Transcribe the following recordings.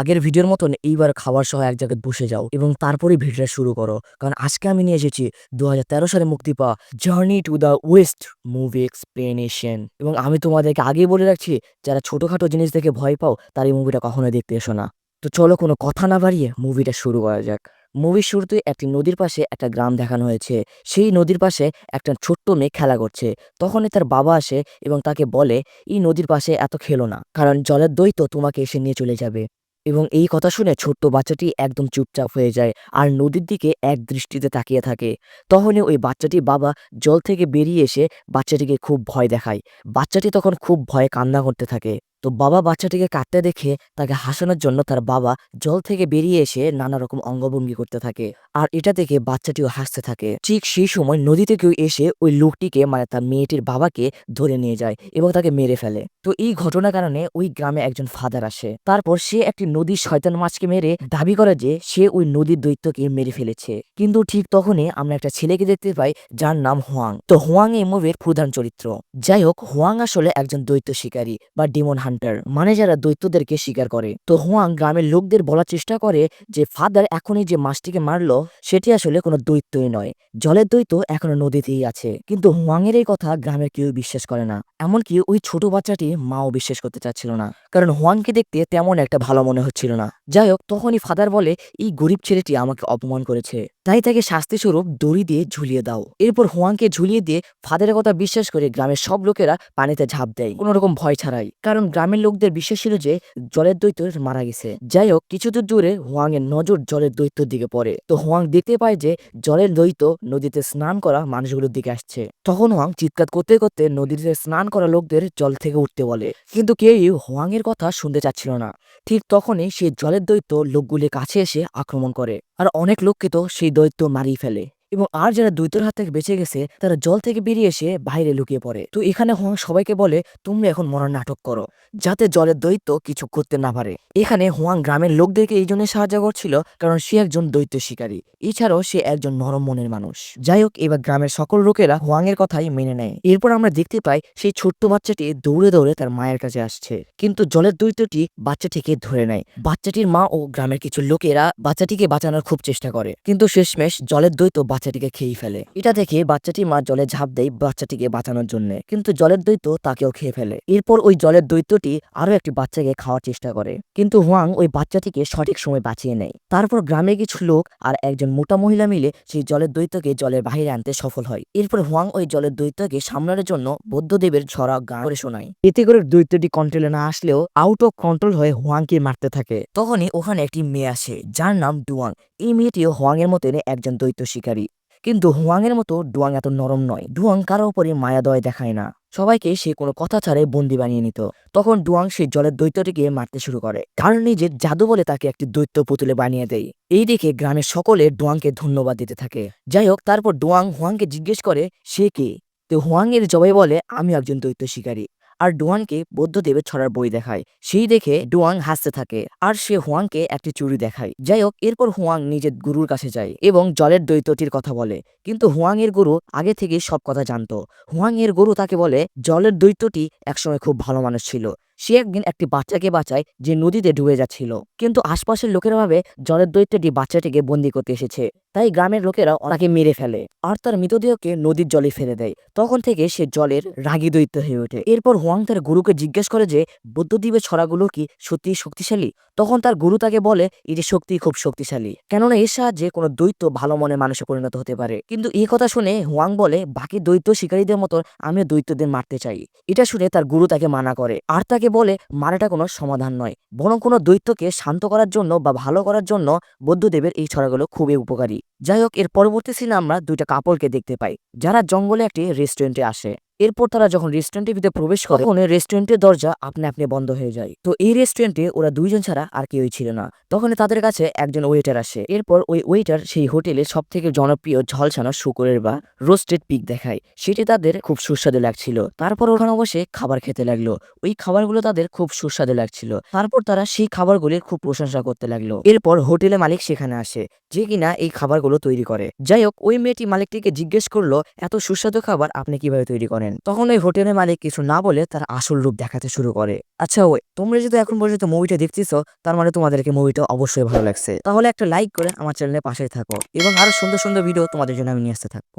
আগের ভিডিওর মতন এইবার খাওয়ার সহ এক জায়গায় বসে যাও এবং তারপরে ভিডিওটা শুরু করো। কারণ আজকে আমি নিয়ে এসেছি দু সালে মুক্তি পাওয়া journey to the west movie explanation এবং আমি তোমাদেরকে আগেই বলে রাখছি, যারা ছোটোখাটো জিনিস দেখে ভয় পাও, তার এই মুভিটা কখনো দেখতে এসো না। তো চলো কোনো কথা না বাড়িয়ে মুভিটা শুরু করা যাক। মুভির শুরুতে একটি নদীর পাশে একটা গ্রাম দেখানো হয়েছে। সেই নদীর পাশে একটা ছোট্ট মেয়ে খেলা করছে। তখনই তার বাবা আসে এবং তাকে বলে, এই নদীর পাশে এত খেলো না, কারণ জলের দৈত্য তোমাকে এসে নিয়ে চলে যাবে। এবং এই কথা শুনে ছোট্ট বাচ্চাটি একদম চুপচাপ হয়ে যায় আর নদীর দিকে এক দৃষ্টিতে তাকিয়ে থাকে। তখনই ওই বাচ্চাটি বাবা জল থেকে বেরিয়ে এসে বাচ্চাটিকে খুব ভয় দেখায়। বাচ্চাটি তখন খুব ভয়ে কান্না করতে থাকে। তো বাবা বাচ্চাটিকে কাঁদতে দেখে তাকে হাসানোর জন্য তার বাবা জল থেকে বেরিয়ে এসে নানা রকম অঙ্গভঙ্গি করতে থাকে। আর এটা দেখে বাচ্চাটিও হাসতে থাকে। ঠিক সেই সময় নদীতে কেউ এসে ওই লোকটিকে মানে তার মেয়েটির বাবাকে ধরে নিয়ে যায় এবং তাকে মেরে ফেলে। তো এই ঘটনার কারণে ওই গ্রামে একজন ফাদার আসে। তারপর সে একটি নদীর শয়তান মাছকে মেরে দাবি করে যে সে ওই নদীর দৈত্যকে মেরে ফেলেছে। কিন্তু ঠিক তখনই আমরা একটা ছেলেকে দেখতে পাই যার নাম হোয়াং। তো হোয়াং এই মুভির প্রধান চরিত্র। যাই হোক, হোয়াং আসলে একজন দৈত্য শিকারী বা ডিমন হান্টার। মানে যারা দৈত্যদেরকে স্বীকার করে। তো হুয়াং গ্রামের লোকদের বলার চেষ্টা করে যে, ফাদার এখনই যে মাছটিকে মারল, সেটি আসলে কোনো দৈত্যই নয়। জলের দৈত্য এখনও নদীতেই আছে। কিন্তু হোয়াংয়ের এই কথা গ্রামের কেউ বিশ্বাস করে না। এমনকি ওই ছোট বাচ্চাটি মাও বিশ্বাস করতে চাচ্ছিল না। কারণ হোয়াংকে দেখতে তেমন একটা ভালো মনে হচ্ছিল না। যাই হোক তখনই ফাদার বলে, এই গরিব ছেলেটি আমাকে অপমান করেছে। তাই তাকে শাস্তি স্বরূপ দড়ি দিয়ে ঝুলিয়ে দাও। এরপর হোয়াংকে ঝুলিয়ে দিয়ে ফাদারের কথা বিশ্বাস করে গ্রামের সব লোকেরা পানিতে ঝাঁপ দেয়। কোনো রকম ভয় ছাড়াই। কারণ গ্রামের লোকদের বিশ্বাস ছিল যে, জলের দৈত্য মারা গেছে। যাই হোক কিছু দূর হোয়াং নজর জলের দৈত্যর দিকে পড়ে। তো হোয়াং দেখতে পায় যে, জলের দৈত্য নদীতে স্নান করা মানুষগুলোর দিকে আসছে। তখন হোয়াং চিৎকার করতে করতে নদীতে স্নান করা লোকদের জল থেকে উঠতে বলে। কিন্তু কেউই হোয়াংয়ের কথা শুনতে চাচ্ছিল না। ঠিক তখনই সেই জলের দৈত্য লোকগুলির কাছে এসে আক্রমণ করে। আর অনেক লোককে তো সেই দৈত্য মারিয়ে ফেলে। এবং আর যারা দৈত্যর হাত থেকে বেঁচে গেছে, তারা জল থেকে বেরিয়ে এসে বাইরে লুকিয়ে পড়ে। তো এখানে হোয়াং সবাইকে বলে, তোমরা এখন মরার নাটক করো, যাতে জলের দৈত্য কিছু করতে না পারে। এখানে হোয়াং গ্রামের লোকদেরকে এই জন্য সাহায্য করছিল, কারণ সে একজন দৈত্য শিকারী। এছাড়াও সে একজন নরম মনের মানুষ। যাই হোক, এবার গ্রামের সকল লোকেরা হোয়াং এর কথাই মেনে নেয়। এরপর আমরা দেখতে পাই, সেই ছোট্ট বাচ্চাটি দৌড়ে দৌড়ে তার মায়ের কাছে আসছে। কিন্তু জলের দৈত্যটি বাচ্চাটিকে ধরে নেয়। বাচ্চাটির মা ও গ্রামের কিছু লোকেরা বাচ্চাটিকে বাঁচানোর খুব চেষ্টা করে। কিন্তু শেষমেশ জলের দৈত্য বাচ্চাটিকে খেয়ে ফেলে। এটা দেখে বাচ্চাটি মা জলে ঝাঁপ দেয় বাচ্চাটিকে বাঁচানোর জন্য। কিন্তু জলের দৈত্য তাকেও খেয়ে ফেলে। এরপর ওই জলের দৈত্যটি আরও একটি বাচ্চাকে খাওয়ার চেষ্টা করে। কিন্তু হোয়াং ওই বাচ্চাটিকে সঠিক সময় বাঁচিয়ে নেয়। তারপর গ্রামের কিছু লোক আর একজন মোটা মহিলা মিলে সেই জলের দৈত্যকে জলের বাহিরে আনতে সফল হয়। এরপর হোয়াং ওই জলের দৈত্যকে সামলানোর জন্য বৌদ্ধদেবের ছড়া গান করে শোনায়। এতে করে দৈত্যটি কন্ট্রোলে না আসলেও আউট অফ কন্ট্রোল হয়ে হোয়াংকে মারতে থাকে। তখনই ওখানে একটি মেয়ে আসে, যার নাম ডুয়াং। এই মেয়েটিও হোয়াং এর একজন দৈত্য শিকারী। কিন্তু হুয়াং এর মতো ডুয়াং এত নরম নয়। ডুয়াং কারও উপরে মায়া দয় দেখায় না। সবাইকে সে কোনো কথা ছাড়াই বন্দি বানিয়ে নিত। তখন ডুয়াং সেই জলের দৈত্যটিকে মারতে শুরু করে। কারণ নিজের জাদু বলে তাকে একটি দৈত্য পুতুলে বানিয়ে দেয়। এই দেখে গ্রামের সকলে ডুয়াংকে ধন্যবাদ দিতে থাকে। যাই হোক, তারপর ডুয়াং হুয়াংকে জিজ্ঞেস করে, সে কে? তো হুয়াং এর জবাই বলে আমি একজন দৈত্য শিকারী। আর ডুয়ানকে বৌদ্ধদেবের ছড়ার বই দেখায়। সেই দেখে ডুয়াং হাসতে থাকে আর সে হুয়াংকে একটি চুরি দেখায়। যাই হোক, এরপর হুয়াং নিজের গুরুর কাছে যায় এবং জলের দৈত্যটির কথা বলে। কিন্তু হুয়াং এর গুরু আগে থেকে সব কথা জানত। হুয়াং এর গুরু তাকে বলে, জলের দৈত্যটি একসময় খুব ভালো মানুষ ছিল। সে একদিন একটি বাচ্চাকে বাঁচায় যে নদীতে ডুবে যাচ্ছিল। কিন্তু আশপাশের লোকেরা ভাবে জলের দৈত্যটি বাচ্চাটিকে বন্দি করতে এসেছে। তাই গ্রামের লোকেরা তাকে মেরে ফেলে আর তার মৃতদেহকে নদীর জলে ফেলে দেয়। তখন থেকে সে জলের রাগী দৈত্য হয়ে ওঠে। এরপর হোয়াং তার গুরুকে জিজ্ঞেস করে যে বৌদ্ধদ্বীপের ছড়াগুলো কি সত্যি শক্তিশালী? তখন তার গুরু তাকে বলে, এটি শক্তি খুব শক্তিশালী। কেননা এর সাহায্যে কোনো দৈত্য ভালো মনে মানুষে পরিণত হতে পারে। কিন্তু এই কথা শুনে হোয়াং বলে, বাকি দৈত্য শিকারীদের মতো আমিও দৈত্যদের মারতে চাই। এটা শুনে তার গুরু তাকে মানা করে। আর তাকে বলে মারাটা কোনো সমাধান নয়, বরং কোনো দৈত্যকে শান্ত করার জন্য বা ভালো করার জন্য বৌদ্ধদেবের এই ছড়াগুলো খুবই উপকারী। যাই হোক, এর পরবর্তী সিনে আমরা দুইটা কাপড়কে দেখতে পাই, যারা জঙ্গলে একটি রেস্টুরেন্টে আসে। এরপর তারা যখন রেস্টুরেন্টের ভিতরে প্রবেশ করে, তখন রেস্টুরেন্টের দরজা আপনি আপনি বন্ধ হয়ে যায়। তো এই রেস্টুরেন্টে ওরা দুইজন ছাড়া আর কেউই ছিল না। তখন তাদের কাছে একজন ওয়েটার আসে। এরপর ওই ওয়েটার সেই হোটেলে সব থেকে জনপ্রিয় ঝলসানো শুকুরের বা রোস্টেড পিক দেখায়। সেটি তাদের খুব সুস্বাদু লাগছিল। তারপর ওখানে বসে খাবার খেতে লাগল। ওই খাবারগুলো তাদের খুব সুস্বাদু লাগছিল। তারপর তারা সেই খাবারগুলির খুব প্রশংসা করতে লাগল। এরপর হোটেলে মালিক সেখানে আসে, যে কিনা এই খাবারগুলো তৈরি করে। যাই হোক, ওই মেয়েটি মালিকটিকে জিজ্ঞেস করল, এত সুস্বাদু খাবার আপনি কীভাবে তৈরি করেন? জানেন, তখন ওই হোটেলের মালিক কিছু না বলে তার আসল রূপ দেখাতে শুরু করে। আচ্ছা ওই, তোমরা যদি এখন পর্যন্ত মুভিটা দেখতেছ, তার মানে তোমাদেরকে মুভিটা অবশ্যই ভালো লাগছে। তাহলে একটা লাইক করে আমার চ্যানেলের পাশে থাকো এবং আরও সুন্দর সুন্দর ভিডিও তোমাদের জন্য আমি নিয়ে আসতে থাকব।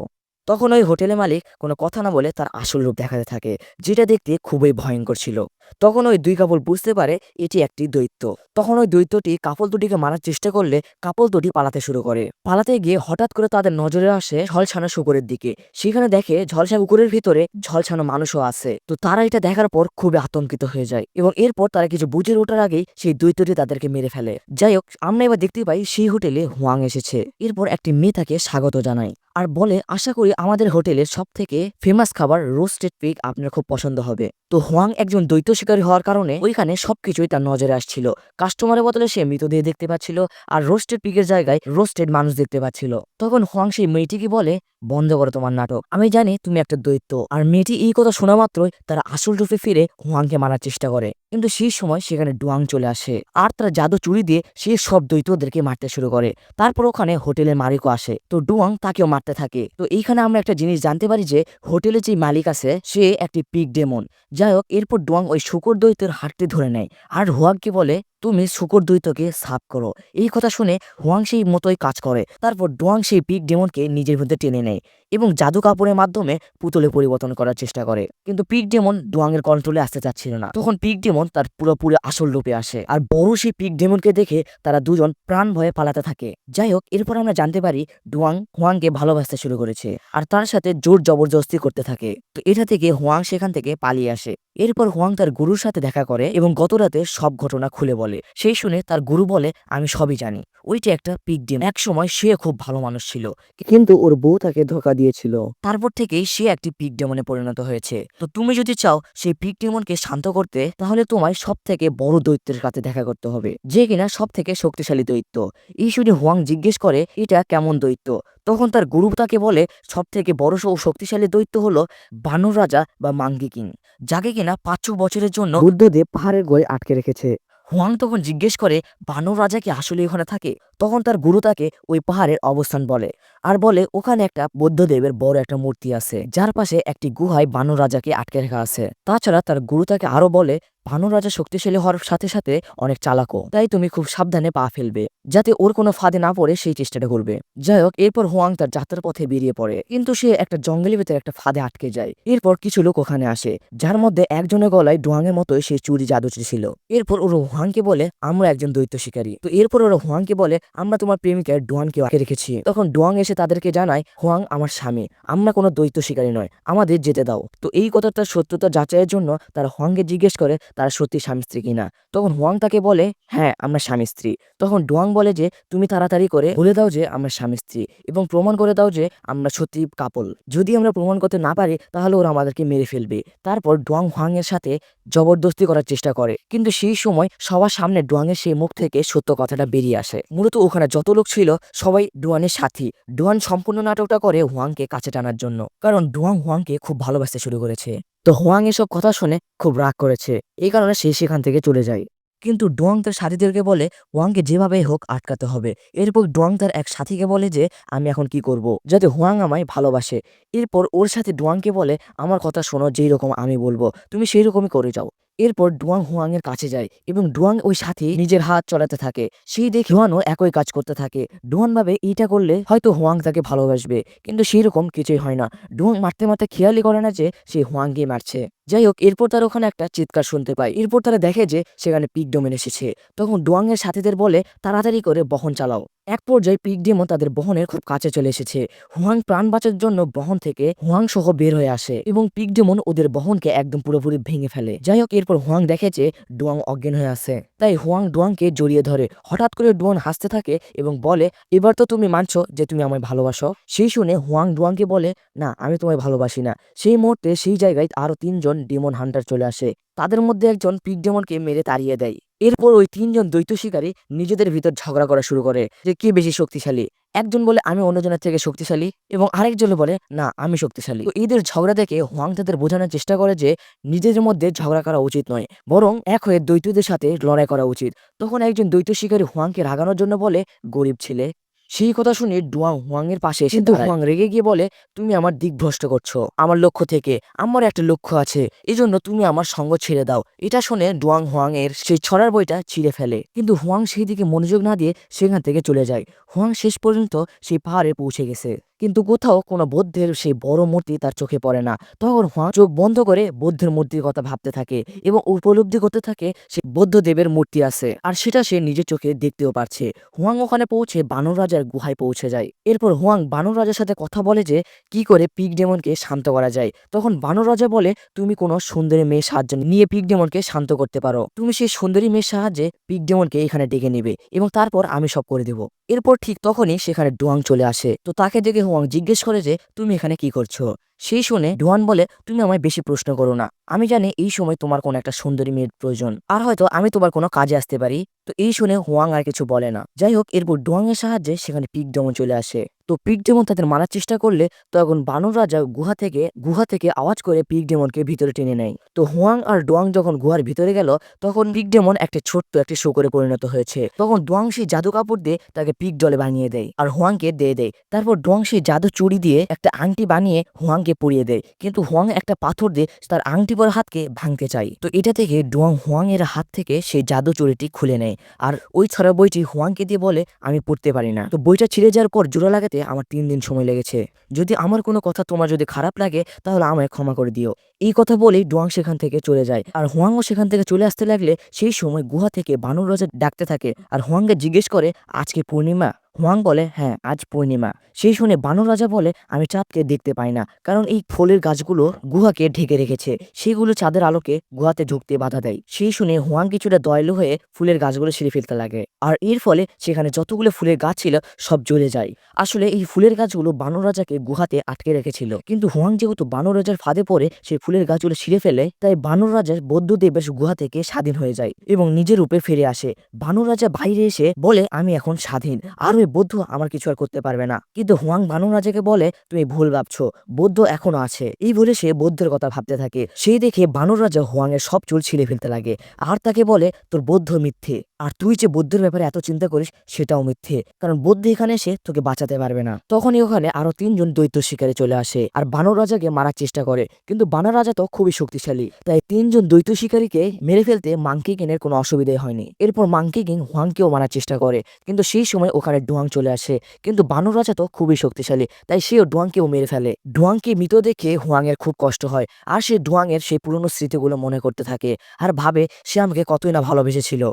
তখন ওই হোটেলের মালিক কোনো কথা না বলে তার আসল রূপ দেখাতে থাকে, যেটা দেখতে খুবই ভয়ঙ্কর ছিল। তখন ওই দুই কাপড় বুঝতে পারে এটি একটি দৈত্য। তখন ওই দৈত্যটি কাপল দুটিকে মারার চেষ্টা করলে কাপল দুটি পালাতে শুরু করে। পালাতে গিয়ে হঠাৎ করে তাদের নজরে আসে ঝলসানো শুকুরের দিকে। সেখানে দেখে ঝলসা কুকুরের ভিতরে ঝলসানো মানুষও আছে। তো তারা এটা দেখার পর খুবই আতঙ্কিত হয়ে যায় এবং এরপর তারা কিছু বুঝে ওঠার আগেই সেই দৈত্যটি তাদেরকে মেরে ফেলে। যাই হোক, আমরা এবার দেখতে পাই সেই হোটেলে হুয়াং এসেছে। এরপর একটি মেয়ে তাকে স্বাগত জানায় আর বলে, আশা করি আমাদের হোটেলের সব থেকে ফেমাস খাবার রোস্টেড পিক আপনার খুব পছন্দ হবে। তো হোয়াং একজন দ্বৈত শিকারী হওয়ার কারণে ওইখানে সবকিছুই তার নজরে আসছিল। কাস্টমারের বদলে সে মৃতদেহ দেখতে পাচ্ছিল আর রোস্টেড পিকের জায়গায় রোস্টেড মানুষ দেখতে পাচ্ছিল। তখন হোয়াং সেই মেয়েটিকে বলে, বন্ধ করো তোমার নাটক। আমি জানি তুমি একটা দৈত্য। আর মেয়েটি এই কথা শোনা মাত্রই তারা আসল রূপে ফিরে হোয়াংকে মারার চেষ্টা করে। কিন্তু সেই সময় সেখানে ডুয়াং চলে আসে। আর তারা জাদু চুরি দিয়ে সে সব দৈত্যদেরকে মারতে শুরু করে। তারপর ওখানে হোটেলের মালিকও আসে। তো ডুয়াং তাকেও মারতে থাকে। তো এইখানে আমরা একটা জিনিস জানতে পারি যে হোটেলে যে মালিক আছে, সে একটি পিক ডেমন। যাই হোক, এরপর ডুয়াং ওই শুকর দৈত্যের হাতটি ধরে নেয়। আর হুয়াংকে বলে, তুমি শুকর দৈত্যকে সাফ করো। এই কথা শুনে হুয়াং সেই মতোই কাজ করে। তারপর ডোয়াং সেই পিক ডেমনকে নিজের মধ্যে টেনে নেয়। এবং জাদু কাপড়ের মাধ্যমে পুতুলে পরিবর্তন করার চেষ্টা করে। কিন্তু পিক ডেমন ডুয়াংয়ের কন্ট্রোলে আসতে চাচ্ছিল না। তখন পিক ডেমন তার পুরোপুরি আসল রূপে আসে। আর বড় সেই পিক ডেমনকে দেখে তারা দুজন প্রাণ ভয়ে পালাতে থাকে। যাই হোক, এরপর আমরা জানতে পারি ডুয়াং হুয়াংকে ভালোবাসতে শুরু করেছে। আর তার সাথে জোর জবরদস্তি করতে থাকে। তো এটা থেকে হুয়াং সেখান থেকে পালিয়ে আসে। এরপর হুয়াং তার গুরুর সাথে দেখা করে এবং গত রাতে সব ঘটনা খুলে বলে। সেই শুনে তার গুরু বলে, আমি সবই জানি। ওইটা একটা পিক ডিম এক সময় সে খুব ভালো মানুষ ছিল। কিন্তু ওর বউ তাকে ধোকা দিয়েছিল। তারপর থেকেই সে একটি পিক ডেমনে পরিণত হয়েছে। তো তুমি যদি চাও সেই পিক ডেমনকে শান্ত করতে তাহলে তোমায় সব থেকে বড় দৈত্যের কাছে দেখা করতে হবে যে কিনা সব থেকে শক্তিশালী দৈত্য। এই শুনে হুয়াং জিজ্ঞেস করে এটা কেমন দৈত্য? তখন তার গুরু তাকে বলে সব থেকে বড় ও শক্তিশালী দৈত্য হলো বানর রাজা বা মাঙ্গি কিং যাকে কিনা পাঁচশো বছরের জন্য বুদ্ধদেব পাহাড়ের গোয়ে আটকে রেখেছে। হুয়াং তখন জিজ্ঞেস করে বানর রাজা কি আসলে ওখানে থাকে? তখন তার গুরু তাকে ওই পাহাড়ের অবস্থান বলে আর বলে, ওখানে একটা বৌদ্ধদেবের বড় একটা মূর্তি আছে, যার পাশে একটি গুহায় বানর রাজাকে আটকে রাখা আছে। তাছাড়া তার গুরু তাকে আরও বলে, বানর রাজা শক্তিশালী হওয়ার সাথে সাথে অনেক চালাকও, তাই তুমি খুব সাবধানে পা ফেলবে, যাতে ওর কোনো ফাঁদে না পড়ে সেই চেষ্টাটা করবে। যাই হোক, এরপর হুয়াং তার যাত্রার পথে বেরিয়ে পড়ে, কিন্তু সে একটা জঙ্গলের ভেতরে একটা ফাঁদে আটকে যায়। এরপর কিছু লোক ওখানে আসে, যার মধ্যে একজনের গলায় ডুয়াংয়ের মতোই সে চুরি জাদু ছিল। এরপর ওরা হুয়াংকে বলে, আমরা একজন দৈত্য শিকারী। তো এরপর ওরা হুয়াংকে বলে আমরা তোমার প্রেমিকার ডুয়ানকে আটকে রেখেছি। তখন ডুয়াং এসে তাদেরকে জানায়, হুয়াং আমার স্বামী। আমরা কোনো দৈত্য শিকারী নয়। আমাদের যেতে দাও। তো এই কথাটার সত্যতা যাচাইয়ের জন্য তারা হোয়াংকে জিজ্ঞেস করে, তারা সত্যি স্বামী স্ত্রী কিনা? তখন হুয়াং তাকে বলে হ্যাঁ আমরা স্বামী স্ত্রী। তখন ডুয়াং বলে যে, তুমি তাড়াতাড়ি করে বলে দাও যে, আমরা স্বামী স্ত্রী এবং প্রমাণ করে দাও যে, আমরা সত্যি কাপল। যদি আমরা প্রমাণ করতে না পারি, তাহলে ওরা আমাদেরকে মেরে ফেলবে। তারপর ডুয়াং হোয়াং এর সাথে জবরদস্তি করার চেষ্টা করে। কিন্তু সেই সময় সবার সামনে ডোয়াং এর সেই মুখ থেকে সত্য কথাটা বেরিয়ে আসে। মূলত ওখানে যত লোক ছিল, সবাই ডুয়ানের সাথী। ডুয়ান সম্পূর্ণ নাটকটা করে হুয়াংকে কাছে টানার জন্য। কারণ ডুয়াং হুয়াংকে খুব ভালোবাসতে শুরু করেছে। তো হুয়াং এসব কথা শুনে খুব রাগ করেছে। এই কারণে সে সেখান থেকে চলে যায়। কিন্তু ডুয়াং তার সাথীদেরকে বলে, হুয়াংকে যেভাবে হোক আটকাতে হবে। এরপর ডুয়াং তার এক সাথীকে বলে যে, আমি এখন কি করব? যাতে হুয়াং আমায় ভালোবাসে। এরপর ওর সাথে ডুয়াংকে বলে, আমার কথা শোনো, যেই রকম আমি বলব, তুমি সেই রকমই করে যাও। এরপর ডুয়াং হুয়াং এর কাছে যায় এবং ডুয়াং ওই সাথে নিজের হাত চলাতে থাকে। সেই দেখে হুয়ানও একই কাজ করতে থাকে। ডুয়ান ভাবে এইটা করলে হয়তো হুয়াং তাকে ভালোবাসবে, কিন্তু সেরকম কিছুই হয় না। ডুয়াং মারতে মারতে খেয়ালই করে না যে সে হুয়াং গিয়ে মারছে। যাই হোক এরপর তার ওখানে একটা চিৎকার শুনতে পায় এরপর তারা দেখে যে সেখানে পিক ডোমেন এসেছে। তখন ডোয়াংয়ের সাথীদের বলে, তাড়াতাড়ি করে বহন চালাও। এক পর্যায়ে পিক ডেমো তাদের বহনের খুব কাছে চলে এসেছে। হুয়াং প্রাণ বাঁচার জন্য বহন থেকে হুয়াং সহ বের হয়ে আসে এবং পিক ডেমন ওদের বহনকে একদম পুরোপুরি ভেঙে ফেলে। যাই হোক এরপর হুয়াং দেখে যে ডুয়াং অজ্ঞান হয়ে আছে। তাই হুয়াং ডুয়াংকে জড়িয়ে ধরে। হঠাৎ করে ডুয়ান হাসতে থাকে এবং বলে, এবার তো তুমি মানছো যে তুমি আমায় ভালোবাসো। সেই শুনে হুয়াং ডুয়াংকে বলে, না, আমি তোমায় ভালোবাসি না। সেই মুহূর্তে সেই জায়গায় আরও তিনজন ডিমন হান্টার চলে আসে। তাদের মধ্যে একজন পিক ডেমনকে মেরে তাড়িয়ে দেয়। এরপর ওই তিনজন দ্বৈত শিকারী নিজেদের ভিতর ঝগড়া করা শুরু করে যে, কে বেশি শক্তিশালী? একজন বলে, আমি অন্যজনের থেকে শক্তিশালী। এবং আরেকজন বলে, না, আমি শক্তিশালী। এদের ঝগড়া দেখে হোয়াং তাদের বোঝানোর চেষ্টা করে যে, নিজেদের মধ্যে ঝগড়া করা উচিত নয়, বরং এক হয়ে দ্বৈতদের সাথে লড়াই করা উচিত। তখন একজন দ্বৈত শিকারী হোয়াংকে রাগানোর জন্য বলে, গরিব ছেলে। সেই কথা শুনে ডুয়াং হুয়াংয়ের এর পাশে এসে হুয়াং রেগে গিয়ে বলে তুমি আমার দিক ভ্রষ্ট করছ। আমার লক্ষ্য থেকে আমার একটা লক্ষ্য আছে। এজন্য তুমি আমার সঙ্গ ছেড়ে দাও। এটা শুনে ডুয়াং হুয়াং এর সেই ছড়ার বইটা ছিঁড়ে ফেলে। কিন্তু হুয়াং সেই দিকে মনোযোগ না দিয়ে সেখান থেকে চলে যায়। হুয়াং শেষ পর্যন্ত সেই পাহাড়ে পৌঁছে গেছে। কিন্তু কোথাও কোনো বৌদ্ধের সেই বড় মূর্তি তার চোখে পড়ে না। তখন হুয়াং চোখ বন্ধ করে বৌদ্ধের মূর্তির কথা ভাবতে থাকে এবং উপলব্ধি করতে থাকে সে বৌদ্ধ দেবের মূর্তি আছে। আর সেটা সে নিজের চোখে দেখতেও পারছে। হুয়াং ওখানে পৌঁছে বানর রাজার গুহায় পৌঁছে যায়। এরপর হুয়াং বানর রাজার সাথে কথা বলে যে, কি করে পিক ডেমনকে শান্ত করা যায়? তখন বানর রাজা বলে, তুমি কোনো সুন্দরী মেয়ের সাহায্য নিয়ে পিক ডেমনকে শান্ত করতে পারো। তুমি সেই সুন্দরী মেয়ের সাহায্যে পিক ডেমনকে এখানে ডেকে নেবে এবং তারপর আমি সব করে দেব। এরপর ঠিক তখনই সেখানে ডুয়াং চলে আসে। তো তাকে দেখে হুয়াং জিজ্ঞেস করে যে, তুমি এখানে কি করছ? সেই শুনে ডুয়ান বলে, তুমি আমায় বেশি প্রশ্ন করো না। আমি জানি এই সময় তোমার কোনো একটা সুন্দরী মেয়ের প্রয়োজন। আর হয়তো আমি তোমার কোনো কাজে আসতে পারি। তো এই শুনে হোয়াং আর কিছু বলে না। যাই হোক, এরপর ডুয়াং এর সাহায্যে সেখানে পিক দমন চলে আসে। তো পিক ডেমন তাদের মারার চেষ্টা করলে তখন বানর রাজা গুহা থেকে গুহা থেকে আওয়াজ করে পিক ডেমনকে ভিতরে টেনে নেয়। তো হুয়াং আর ডোয়াং যখন গুহার ভিতরে গেল, তখন পিক ডেমন একটা ছোট্ট একটি শোকরে পরিণত হয়েছে। তখন ডোয়াং সেই জাদু কাপড় দিয়ে তাকে পিক জলে বানিয়ে দেয় আর হুয়াংকে দিয়ে দেয়। তারপর ডোয়াং সেই জাদু চুড়ি দিয়ে একটা আংটি বানিয়ে হুয়াংকে পরিয়ে দেয়। কিন্তু হুয়াং একটা পাথর দিয়ে তার আংটি পর হাতকে ভাঙতে চায়। তো এটা থেকে ডোয়াং হুয়াং এর হাত থেকে সেই জাদু চুড়িটি খুলে নেয়। আর ওই ছড়া বইটি হুয়াংকে দিয়ে বলে, আমি পড়তে পারি না। তো বইটা ছিঁড়ে যাওয়ার পর জোড়া লাগাতে আমার তিন দিন সময় লেগেছে। যদি আমার কোনো কথা তোমার যদি খারাপ লাগে, তাহলে আমায় ক্ষমা করে দিও। এই কথা বলেই ডুয়াং সেখান থেকে চলে যায়। আর হুয়াংও সেখান থেকে চলে আসতে লাগলে সেই সময় গুহা থেকে বানর রাজা ডাকতে থাকে। আর হুয়াংকে জিজ্ঞেস করে, আজকে পূর্ণিমা? হুয়াং বলে হ্যাঁ আজ পূর্ণিমা। সেই শুনে বানর রাজা বলে, আমি চাঁদকে দেখতে পাই না, কারণ এই ফলের গাছগুলো গুহাকে ঢেকে রেখেছে। সেগুলো চাঁদের আলোকে গুহাতে ঢুকতে বাধা দেয়। সেই শুনে হুয়াং কিছুটা দয়ালু হয়ে ফুলের গাছগুলো ছিঁড়ে ফেলতে লাগে। আর এর ফলে সেখানে যতগুলো ফুলের গাছ ছিল, সব জ্বলে যায়। আসলে এই ফুলের গাছগুলো বানর রাজাকে গুহাতে আটকে রেখেছিল। কিন্তু হুয়াং যেহেতু বানর রাজার ফাঁদে পড়ে সেই ফুলের গাছগুলো ছিঁড়ে ফেলে, তাই বানর রাজা বৌদ্ধদেবের গুহা থেকে স্বাধীন হয়ে যায় এবং নিজের রূপে ফিরে আসে। বানর রাজা বাইরে এসে বলে, আমি এখন স্বাধীন। আর বৌদ্ধ আমার কিছু আর করতে পারবে না। কিন্তু হুয়াং বানর রাজাকে বলে, তুমি ভুল ভাবছ। বৌদ্ধ এখনও আছে। এই বলে সে বৌদ্ধের কথা ভাবতে থাকে। সেই দেখে বানর রাজা হুয়াং এর সব চুল ছিঁড়ে ফেলতে লাগে। আর তাকে বলে, তোর বৌদ্ধ মিথ্যে। আর তুই যে বৌদ্ধের ব্যাপারে এত চিন্তা করিস, সেটাও মিথ্যে। কারণ বৌদ্ধ এখানে এসে তোকে বাঁচাতে পারবে না। তখনই ওখানে আরও তিনজন দৈত্য শিকারে চলে আসে, আর বানর রাজাকে মারার চেষ্টা করে। কিন্তু বানর রাজা তো খুবই শক্তিশালী, তাই তিনজন দৈত্য শিকারীকে মেরে ফেলতে মাংকি কিংয়ের কোনো অসুবিধাই হয়নি। এরপর মাংকি কিং হুয়াংকেও মারার চেষ্টা করে, কিন্তু সেই সময় ওখানে ডুয়াং চলে আসে। কিন্তু বানর রাজা তো খুবই শক্তিশালী, তাই সেও ডুয়াংকেও মেরে ফেলে। ডুয়াংকে মৃত দেখে হুয়াং এর খুব কষ্ট হয়, আর সে ডুয়াং এর সেই পুরনো স্মৃতিগুলো মনে করতে থাকে, আর ভাবে সে আমাকে কতই না ভালোবেসেছিল।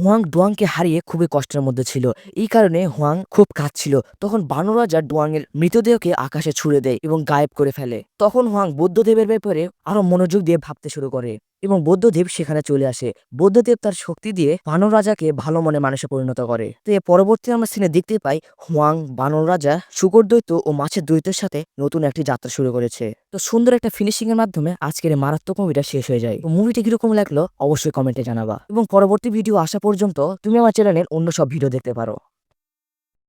হুয়াং ডুয়াংকে হারিয়ে খুবই কষ্টের মধ্যে ছিল। এই কারণে হোয়াং খুব কাঁদছিল। তখন বানর রাজা ডুয়াংয়ের মৃতদেহকে আকাশে ছুড়ে দেয় এবং গায়েব করে ফেলে। তখন হোয়াং বুদ্ধদেবের ব্যাপারে আরও মনোযোগ দিয়ে ভাবতে শুরু করে। এবং বৌদ্ধদেব সেখানে চলে আসে। বৌদ্ধদেব তার শক্তি দিয়ে বানর রাজাকে ভালো মনে মানুষে পরিণত করে। তো এর পরবর্তী আমরা সিনে দেখতে পাই হুয়াং বানর রাজা শুকর দৈত্য ও মাছের দৈত্যের সাথে নতুন একটি যাত্রা শুরু করেছে। তো সুন্দর একটা ফিনিশিং এর মাধ্যমে আজকের মারাত্মক মুভিটা শেষ হয়ে যায়। মুভিটা কীরকম লাগল অবশ্যই কমেন্টে জানাবা। এবং পরবর্তী ভিডিও আসা পর্যন্ত তুমি আমার চ্যানেলের অন্য সব ভিডিও দেখতে পারো।